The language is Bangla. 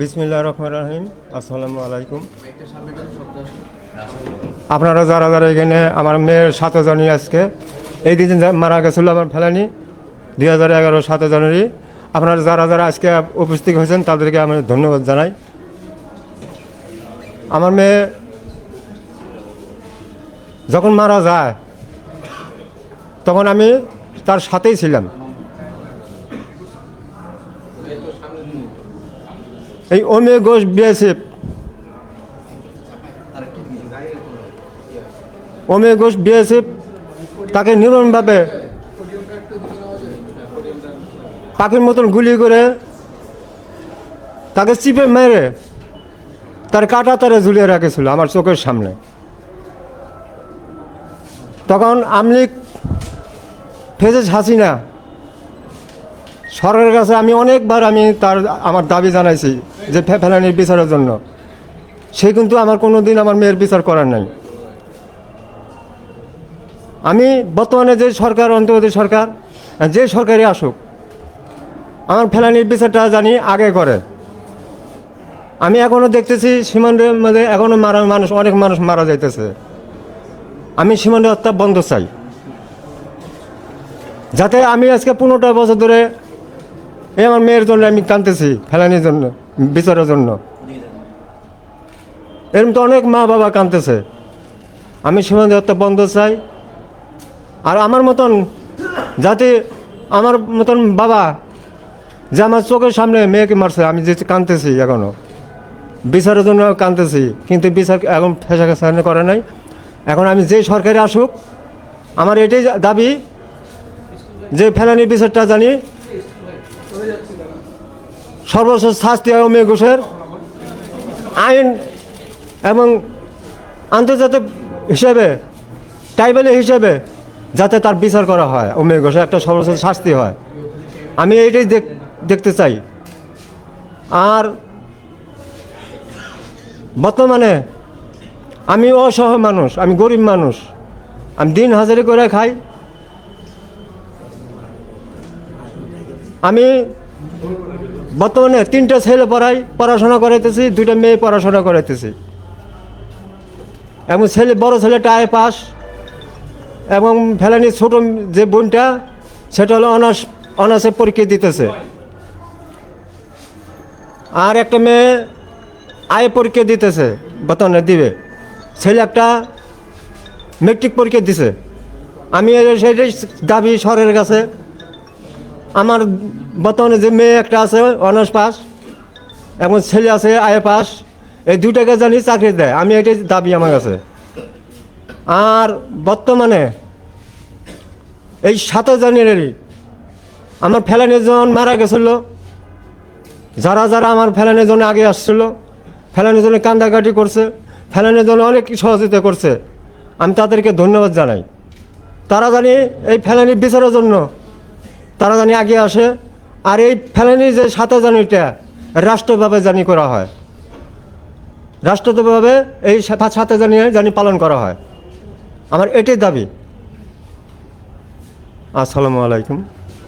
বিসমিল্লাহ রহমান রাহিম, আসসালামু আলাইকুম। আপনারা যারা যারা এখানে আমার মেয়ের সাত জানুয়ারি আজকে, এই দিন মারা গেছিল আমার ফেলানি, দুই হাজার এগারো সাত জানুয়ারি, আপনারা যারা যারা আজকে উপস্থিত হয়েছেন তাদেরকে আমি ধন্যবাদ জানাই। আমার মেয়ে যখন মারা যায়, তখন আমি তার সাথেই ছিলাম। এই অমে ঘোষ বিএসএফ অমে ঘোষ বিএসএফ তাকে নির্মমভাবে পাখির মতন গুলি করে তাকে চিপে মেরে তার কাটা তারে ঝুলিয়ে রাখেছিল আমার চোখের সামনে। তখন আমলিক ফেজেস হাসিনা সরকারের কাছে আমি অনেকবার আমি তার, আমার দাবি জানাইছি। যে ফেলানির বিচারের জন্য। সে কিন্তু আমার কোনো দিন আমার মেয়ের বিচার করার নাই। আমি বর্তমানে যে সরকার, অন্তর্বর্তী সরকার যে সরকারই আসুক, আমার ফেলানির বিচারটা জানি আগে করে। আমি এখনও দেখতেছি সীমান্তের মধ্যে এখনও মারা মানুষ, অনেক মানুষ মারা যাইতেছে। আমি সীমান্তে হত্যা বন্ধ চাই। যাতে আমি আজকে পনেরোটা বছর ধরে এই আমার মেয়ের জন্য আমি কাঁদতেছি, ফেলানির জন্য। বিচারের জন্য। এরকম তো অনেক মা বাবা কাঁদতেছে। আমি সীমান্ত হত্যা বন্ধ চাই। আর আমার মতন যাতে আমার মতন বাবা যে আমার চোখের সামনে মেয়েকে মারছে, আমি যে কাঁদতেছি এখনও। বিচারের জন্য কাঁদতেছি, কিন্তু বিচার এখন ফেসা ফেসা করে নাই। এখন আমি যে সরকারে আসুক, আমার এটাই দাবি যে ফেলানি বিচারটা জানি। সর্বশেষ শাস্তি হয় মেয়ে ঘোষের আইন এবং আন্তর্জাতিক হিসেবে, ট্রাইবেল হিসেবে যাতে তার বিচার করা হয় অমে ঘোষের একটা সর্বশেষ শাস্তি হয়। আমি এইটাই দেখ- দেখতে চাই। আর বর্তমানে আমি অসহায় মানুষ, আমি গরিব মানুষ, আমি দিন হাজারি করে খাই। আমি বর্তমানে তিনটা ছেলে পড়াই পড়াশোনা করাইতেছি, দুইটা মেয়ে পড়াশোনা করাইতেছি। এবং ছেলে, বড় ছেলেটা আয় পাস, এবং ফেলানি ছোট যে বোনটা, সেটা হলো অনার্স, অনার্সে পরীক্ষা দিতেছে। আর একটা মেয়ে আয় পরীক্ষা দিতেছে, বর্তমানে দিবে। ছেলে একটা মেট্রিক পরীক্ষা দিছে। আমি সেটাই দাবি সরের কাছে। আমার বর্তমানে যে মেয়ে একটা আছে, অনার্স পাস, এবং ছেলে আছে আয় পাস, এই দুটাকে জানি চাকরি দেয়। আমি এটাই দাবি আমার কাছে। আর বর্তমানে এই সাতই জানুয়ারি আমার ফেলানির জন মারা গেছিল। যারা যারা আমার ফেলানির জন্য আগে আসছিল, ফেলানির জন্য কান্দাকাটি করছে, ফেলানির জন্য অনেক সহযোগিতা করছে। আমি তাদেরকে ধন্যবাদ জানাই। তারা জানি এই ফেলানির বিচারের জন্য তারা জানি আগে আসে, আর এই ফেলানি যে সাথে জানিটা রাষ্ট্রভাবে জানি করা হয়। রাষ্ট্রভাবে এই সাথে জানি জানি পালন করা হয়। আমার এটাই দাবি। আসসালামু আলাইকুম।